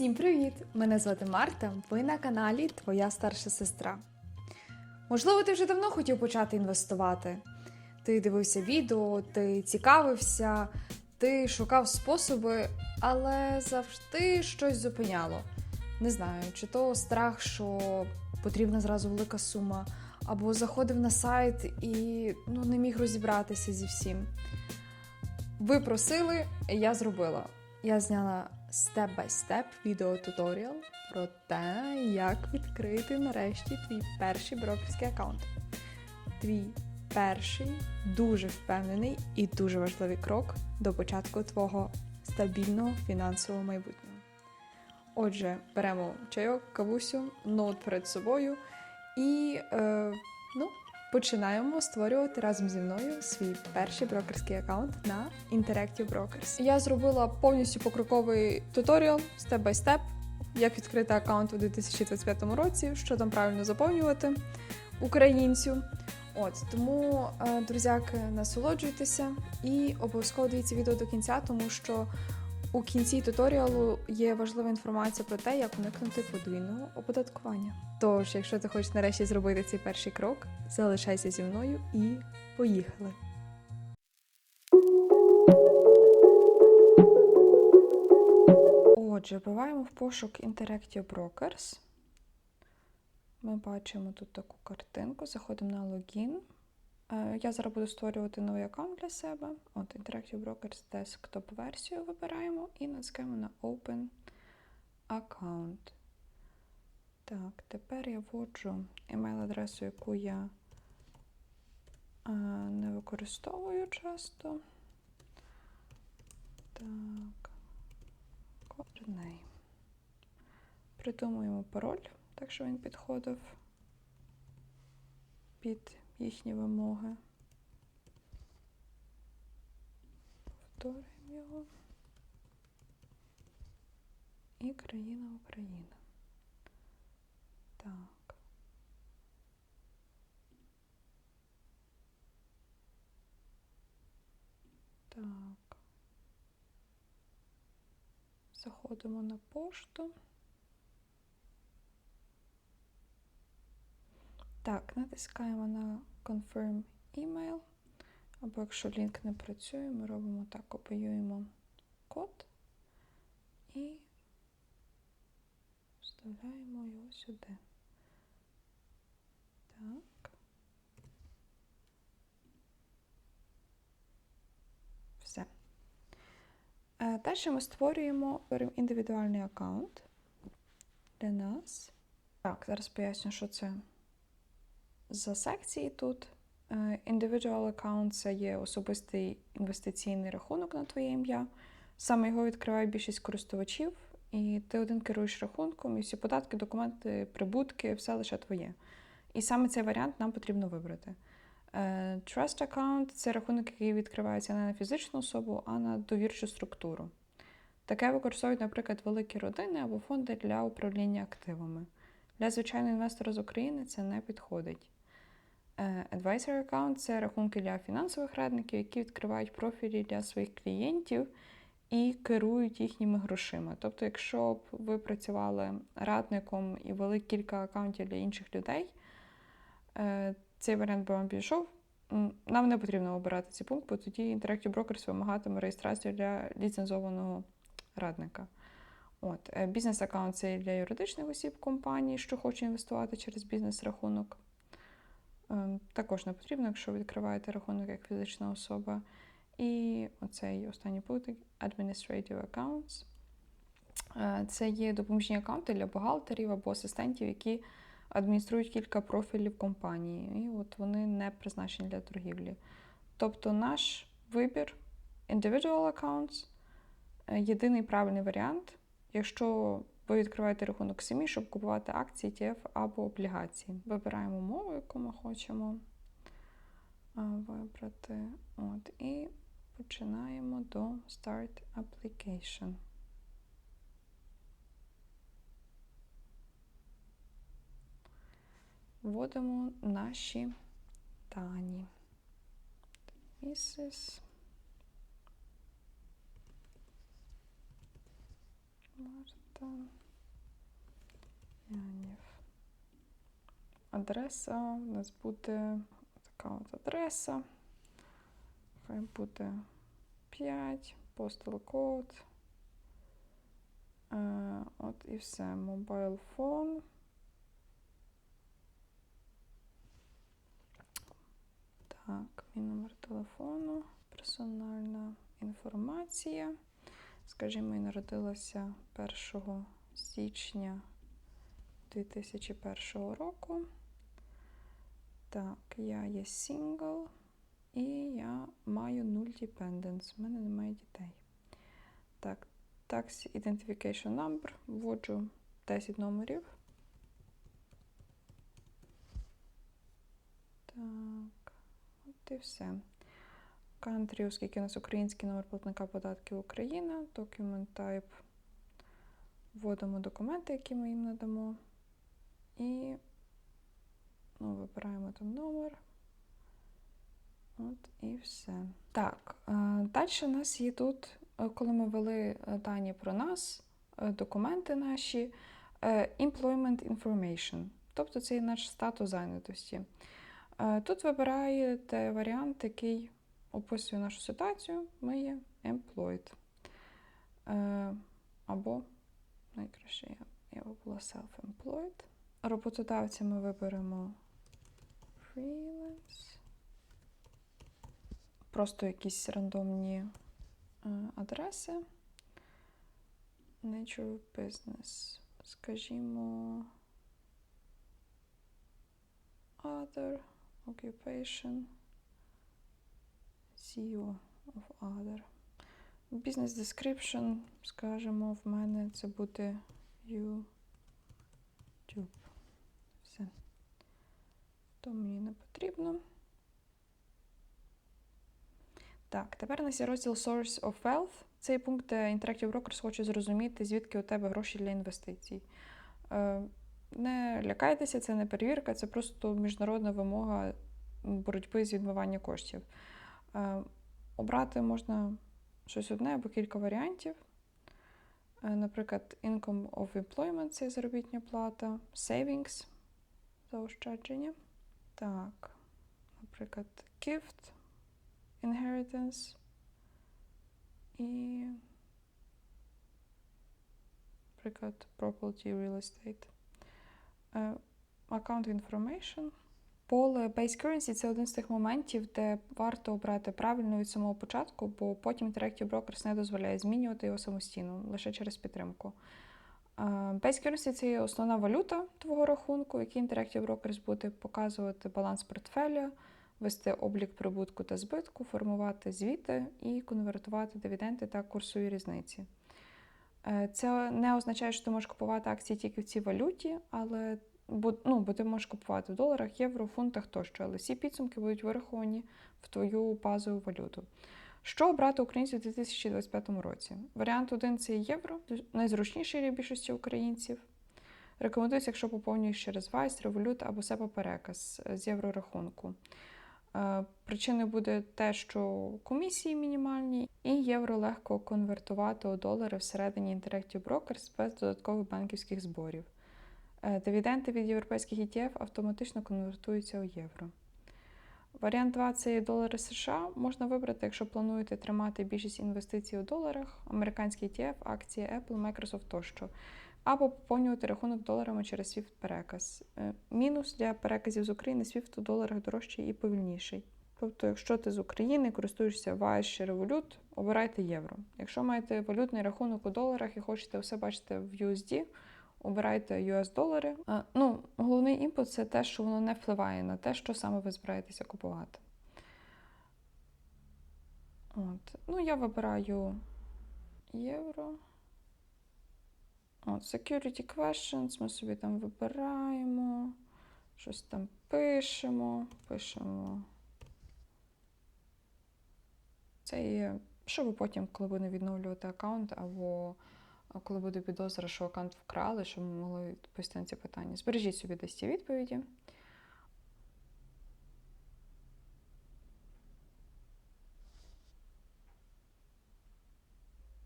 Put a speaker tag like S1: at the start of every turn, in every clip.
S1: Всім привіт! Мене звати Марта. Ви на каналі Твоя старша сестра. Можливо, ти вже давно хотів почати інвестувати. Ти дивився відео, ти цікавився, ти шукав способи, але завжди щось зупиняло. Не знаю, чи то страх, що потрібна зразу велика сума, або заходив на сайт і ну, не міг розібратися зі всім. Ви просили, я зробила. Я зняла степ-бай-степ відеотуторіал про те, як відкрити нарешті твій перший брокерський аккаунт. Твій перший дуже впевнений і дуже важливий крок до початку твого стабільного фінансового майбутнього. Отже, беремо чайок, кавусю, ноут перед собою і е, ну, починаємо створювати разом зі мною свій перший брокерський аккаунт на Interactive Brokers. Я зробила повністю покроковий туторіал степ-бай-степ, як відкрити аккаунт у 2025 році, що там правильно заповнювати українцю. От тому, е, друзяки, насолоджуйтеся і обов'язково дивіться відео до кінця, тому що у кінці туторіалу є важлива інформація про те, як уникнути подвійного оподаткування. Тож, якщо ти хочеш нарешті зробити цей перший крок, залишайся зі мною і поїхали! Отже, вбиваємо в пошук Interactive Brokers. Ми бачимо тут таку картинку, заходимо на логін. Е, Я зараз буду створювати новий аккаунт для себе. От Interactive Brokers Desktop версію вибираємо і натискаємо на Open Account. Так, тепер я вводжу email-адресу, яку я а, не використовую часто. Так, Coordinate. Придумуємо пароль, так що він підходив під їхні вимоги. Повторюємо його. І країна Україна. Так. Так. Заходимо на пошту. Так, натискаємо на Confirm Email. Або якщо лінк не працює, ми робимо так, копіюємо код і вставляємо його сюди. Так. Все. Е, Далі ми створюємо індивідуальний аккаунт для нас. Так, зараз поясню, що це за секції тут. Е, Individual account – це є особистий інвестиційний рахунок на твоє ім'я. Саме його відкриває більшість користувачів, і ти один керуєш рахунком, і всі податки, документи, прибутки, все лише твоє. І саме цей варіант нам потрібно вибрати. Е, Trust account – це рахунок, який відкривається не на фізичну особу, а на довірчу структуру. Таке використовують, наприклад, великі родини або фонди для управління активами. Для звичайного інвестора з України це не підходить. Е, Advisor account – це рахунки для фінансових радників, які відкривають профілі для своїх клієнтів і керують їхніми грошима. Тобто, якщо б ви працювали радником і вели кілька аккаунтів для інших людей, е, цей варіант би вам підійшов. М, Нам не потрібно обирати цей пункт, бо тоді Interactive Brokers вимагатиме реєстрацію для ліцензованого радника. От, е, Бізнес-аккаунт це для юридичних осіб компанії, що хочуть інвестувати через бізнес-рахунок. Е, Також не потрібно, якщо відкриваєте рахунок як фізична особа. І оцей останній пункт Administrative Accounts. Е, Це є допоміжні аккаунти для бухгалтерів або асистентів, які адмініструють кілька профілів компанії. І от вони не призначені для торгівлі. Тобто наш вибір Individual Accounts е, єдиний правильний варіант, якщо ви відкриваєте рахунок самі, щоб купувати акції, ETF або облігації. Вибираємо мову, яку ми хочемо вибрати. От, і починаємо до Start Application. Вводимо наші дані. Mrs. Марта. Янів. Адреса у нас буде така от адреса. Хай буде 5, postal код. Е, от і все. Mobile phone. Так, мій номер телефону, персональна інформація. Скажімо, я народилася 1 січня 2001 року. Так, я є сингл і я маю нуль dependents. У мене немає дітей. Так, Tax Identification Number. Вводжу 10 номерів. Так, от і все. Country, оскільки у нас український номер платника податків Україна, Document Type. Вводимо документи, які ми їм надамо. І ну, вибираємо там номер. От і все. Так, е, далі у нас є тут, е, коли ми ввели е, дані про нас, документи наші, Employment Information. Тобто це є наш статус зайнятості. Тут вибираєте варіант, який описує нашу ситуацію. Ми є employed. Або найкраще я, я була self-employed. Роботодавця ми виберемо freelance. Просто якісь рандомні е, адреси. Nature business. Скажімо. Other occupation. CEO of other. Business description, скажімо, в мене це буде YouTube. То мені не потрібно. Так, тепер у нас розділ Source of Wealth. Цей пункт, Interactive Brokers хоче зрозуміти, звідки у тебе гроші для інвестицій. Е, Не лякайтеся, це не перевірка, це просто міжнародна вимога боротьби з відмиванням коштів. Е, Обрати можна щось одне або кілька варіантів. Е, Наприклад, Income of Employment це заробітня плата, Savings заощадження. Так, наприклад, Gift, Inheritance і, наприклад, Property Real Estate. Е, Account Information. Поле Base Currency – це один з тих моментів, де варто обрати правильно від самого початку, бо потім Interactive Brokers не дозволяє змінювати його самостійно, лише через підтримку. Base – це є основна валюта твого рахунку, в якій Interactive Brokers буде показувати баланс портфеля, вести облік прибутку та збитку, формувати звіти і конвертувати дивіденди та курсові різниці. Е, Це не означає, що ти можеш купувати акції тільки в цій валюті, але ну, бо ти можеш купувати в доларах, євро, фунтах тощо, але всі підсумки будуть вираховані в твою базову валюту. Що обрати українців у 2025 році? Варіант один це євро, найзручніший для більшості українців. Рекомендується, якщо поповнюєш через Vice, Revolut або себе переказ з єврорахунку. Е, Причиною буде те, що комісії мінімальні, і євро легко конвертувати у долари всередині Interactive Brokers без додаткових банківських зборів. Е, Дивіденди від європейських ETF автоматично конвертуються у євро. Варіант 2 це є долари США. Можна вибрати, якщо плануєте тримати більшість інвестицій у доларах, американський ETF, акції Apple, Microsoft тощо. Або поповнювати рахунок доларами через SWIFT переказ. Е, Мінус для переказів з України SWIFT у доларах дорожчий і повільніший. Тобто, якщо ти з України користуєшся Wise чи обирайте євро. Якщо маєте валютний рахунок у доларах і хочете все бачити в USD, обирайте US долари. Ну, головний імпут це те, що воно не впливає на те, що саме ви збираєтеся купувати. От. Ну, я вибираю євро. От, security questions, ми собі там вибираємо, щось там пишемо, пишемо. Це є, щоб потім, коли буде відновлювати аккаунт, або коли буде підозра, що аккаунт вкрали, щоб ми могли відповісти на ці питання. Збережіть собі десь ці відповіді.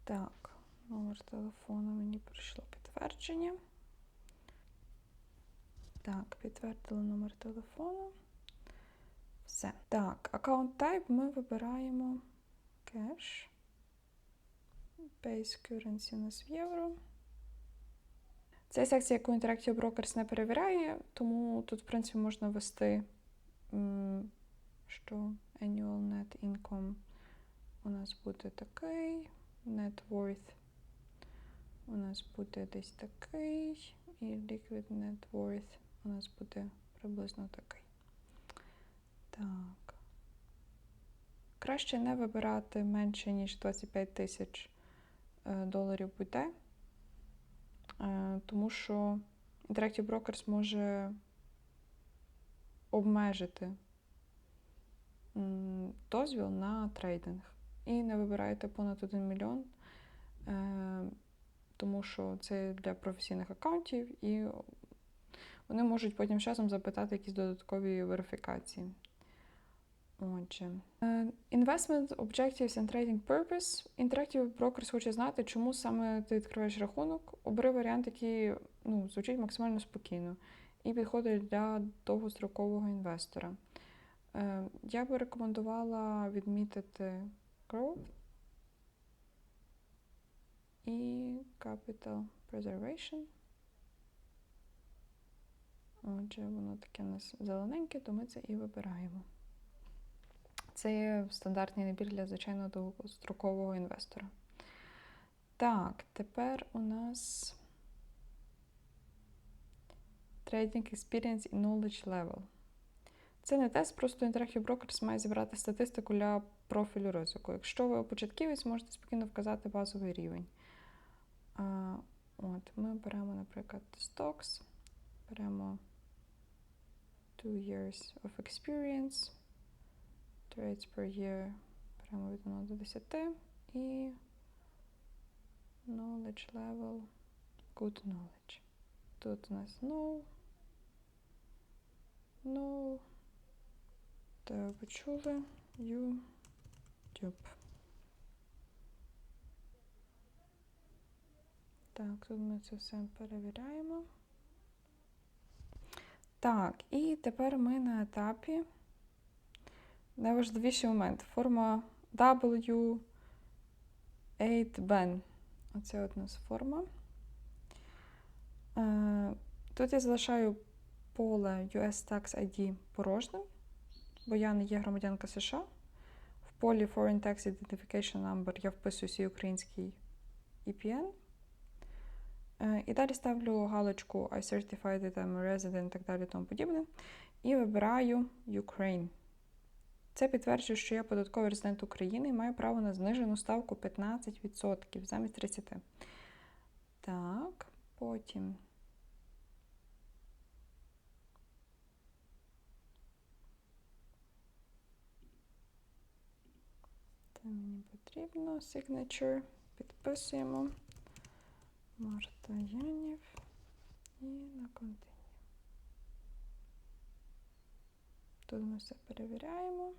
S1: Так, номер телефону, мені прийшло підтвердження. Так, підтвердили номер телефону. Все. Так, аккаунт type ми вибираємо кеш. Base currency у нас в євро. Це секція, яку Interactive Brokers не перевіряє, тому тут, в принципі, можна ввести, що annual net income у нас буде такий, net worth у нас буде десь такий, і liquid net worth у нас буде приблизно такий. Так. Краще не вибирати менше, ніж 25 тисяч доларів будь-де, е, тому що Interactive Brokers може обмежити дозвіл на трейдинг. І не вибирайте понад 1 мільйон, е, тому що це для професійних аккаунтів, і вони можуть потім часом запитати якісь додаткові верифікації. Отже, е, Investment Objectives and Trading Purpose. Interactive Brokers хоче знати, чому саме ти відкриваєш рахунок. Обери варіант, який ну, звучить максимально спокійно і підходить для довгострокового інвестора. Е, Я би рекомендувала відмітити Growth і Capital Preservation. Отже, воно таке у нас зелененьке, то ми це і вибираємо. Це є стандартний набір для звичайного довгострокового інвестора. Так, тепер у нас Trading Experience і Knowledge Level. Це не тест, просто Interactive Brokers має зібрати статистику для профілю ризику. Якщо ви початківець, можете спокійно вказати базовий рівень. А, от, Ми беремо, наприклад, Stocks, беремо 2 years of experience, trades per year, беремо від 1 до 10 і knowledge level, good knowledge. Тут у нас no, no, та ви чули, YouTube. Так, тут ми це все перевіряємо. Так, і тепер ми на етапі. Найважливіший момент. Форма W8Ben. Оце от у нас форма. Е, Тут я залишаю поле US Tax ID порожним, бо я не є громадянка США. В полі Foreign Tax Identification Number я вписую свій український EPN. Е, І далі ставлю галочку I certified that I'm a resident і так далі тому подібне. І вибираю Ukraine. Це підтверджує, що я податковий резидент України і маю право на знижену ставку 15% замість 30%. Так, потім. Це мені потрібно. Signature. Підписуємо. Марта Янів і на контині. Тут ми все перевіряємо.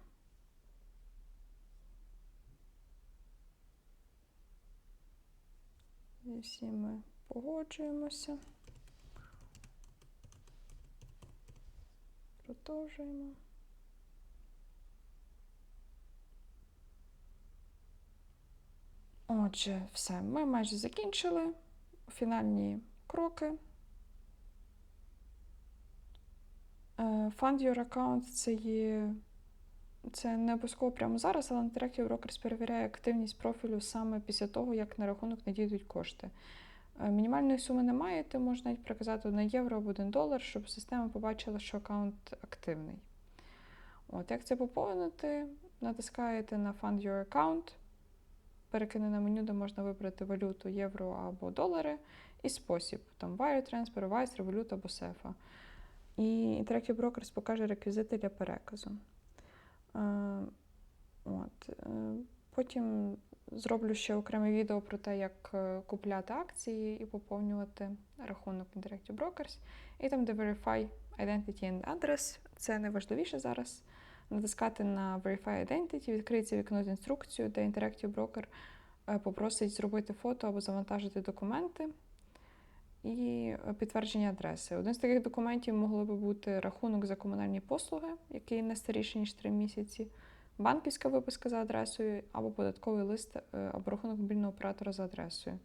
S1: Зі всім ми погоджуємося. Продовжуємо. Отже, все, ми майже закінчили. Фінальні кроки. Е, Fund Your Account це є. Це не обов'язково прямо зараз, але Interactive Brokers перевіряє активність профілю саме після того, як на рахунок надійдуть кошти. Е, Мінімальної суми немає, ти можеш навіть приказати 1 євро або 1 долар, щоб система побачила, що аккаунт активний. От, Як це поповнити? Натискаєте на Fund Your Account, перекинене меню, де можна вибрати валюту, євро або долари, і спосіб там Wire Transfer, Wise, Revolut або SEFA. І Interactive Brokers покаже реквізити для переказу. Е, От. е, Потім зроблю ще окреме відео про те, як е, купляти акції і поповнювати рахунок Interactive Brokers. І там, де Verify Identity and Address, це найважливіше зараз. Натискати на Verify Identity, відкриється вікно з інструкцією, де Interactive Broker попросить зробити фото або завантажити документи і е, підтвердження адреси. Один з таких документів могло би бути рахунок за комунальні послуги, який не старіший, ніж 3 місяці, банківська виписка за адресою, або податковий лист е, або рахунок мобільного оператора за адресою.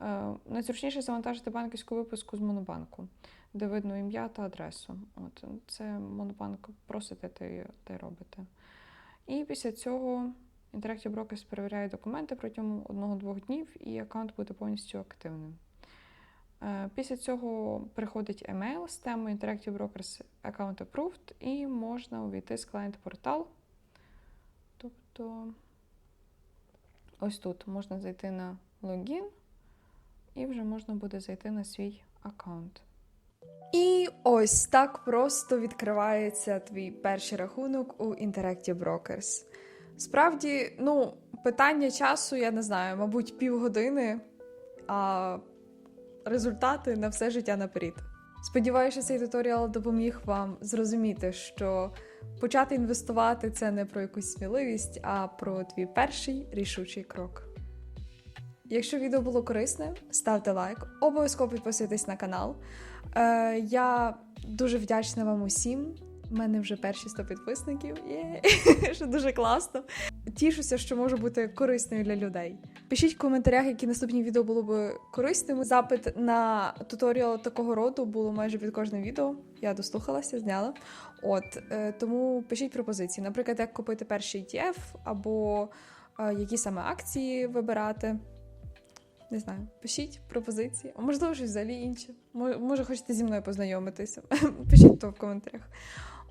S1: Е, Найзручніше завантажити банківську виписку з монобанку, де видно ім'я та адресу. От, це монобанк просите, те й робите. І після цього Interactive Brokers перевіряє документи протягом одного-двох днів, і аккаунт буде повністю активним. Е, Після цього приходить емейл з темою Interactive Brokers Account Approved, і можна увійти з клієнт-портал. Тобто, ось тут можна зайти на логін, і вже можна буде зайти на свій аккаунт.
S2: І ось так просто відкривається твій перший рахунок у Interactive Brokers. Справді, ну, питання часу, я не знаю, мабуть, півгодини, а результати на все життя наперед. Сподіваюся, цей туторіал допоміг вам зрозуміти, що почати інвестувати це не про якусь сміливість, а про твій перший рішучий крок. Якщо відео було корисне, ставте лайк, обов'язково підписуйтесь на канал. Е, я дуже вдячна вам усім. У мене вже перші 100 підписників. Є, що дуже класно. Тішуся, що можу бути корисною для людей. Пишіть в коментарях, які наступні відео було б корисними. Запит на туторіал такого роду було майже під кожним відео. Я дослухалася, зняла. От е, тому пишіть пропозиції. Наприклад, як купити перший ETF, або е, які саме акції вибирати. Не знаю, пишіть пропозиції, а можливо, щось взагалі інше. Може, хочете зі мною познайомитися. Пишіть то в коментарях.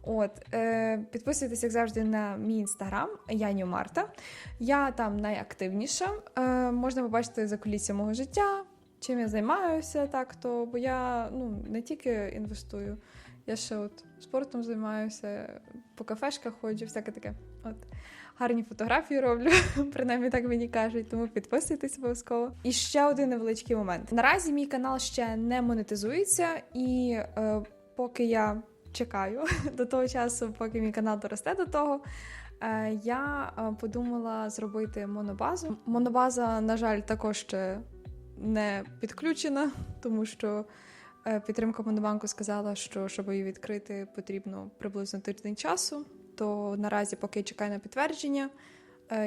S2: От, е, підписуйтесь, як завжди, на мій інстаграм Яню Марта. Я там найактивніша. Е, можна побачити за кулісся мого життя, чим я займаюся так, то бо я ну, не тільки інвестую, я ще от спортом займаюся, по кафешках ходжу, всяке таке. От. Гарні фотографії роблю, принаймні так мені кажуть, тому підписуйтесь обов'язково. І ще один невеличкий момент. Наразі мій канал ще не монетизується, і е, поки я чекаю до того часу, поки мій канал доросте до того. е, Я е, подумала зробити монобазу. Монобаза, на жаль, також ще не підключена, тому що е, підтримка Монобанку сказала, що щоб її відкрити, потрібно приблизно тиждень часу. То наразі, поки я чекаю на підтвердження,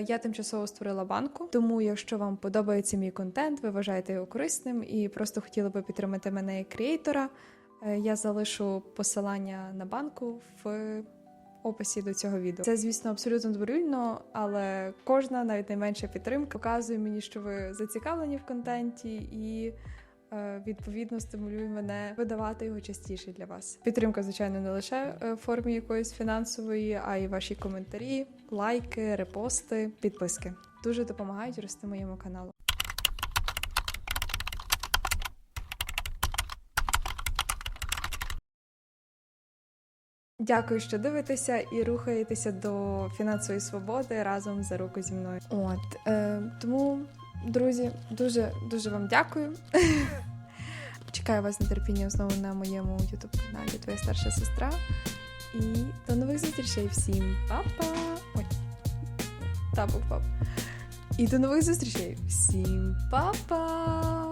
S2: я тимчасово створила банку. Тому, якщо вам подобається мій контент, ви вважаєте його корисним і просто хотіли би підтримати мене як креатора, я залишу посилання на банку в описі до цього відео. Це, звісно, абсолютно добровільно, але кожна, навіть найменша підтримка, показує мені, що ви зацікавлені в контенті і. е, Відповідно, стимулює мене видавати його частіше для вас. Підтримка, звичайно, не лише е, в формі якоїсь фінансової, а й ваші коментарі, лайки, репости, підписки. Дуже допомагають рости моєму каналу. Дякую, що дивитеся і рухаєтеся до фінансової свободи разом за руку зі мною. От е, тому, друзі, дуже дуже вам дякую. Чекаю вас з нетерпінням знову на моєму youtube каналі Твоя старша сестра. І до нових зустрічей всім па-па! Ой, та був пап. І до нових зустрічей всім па-па!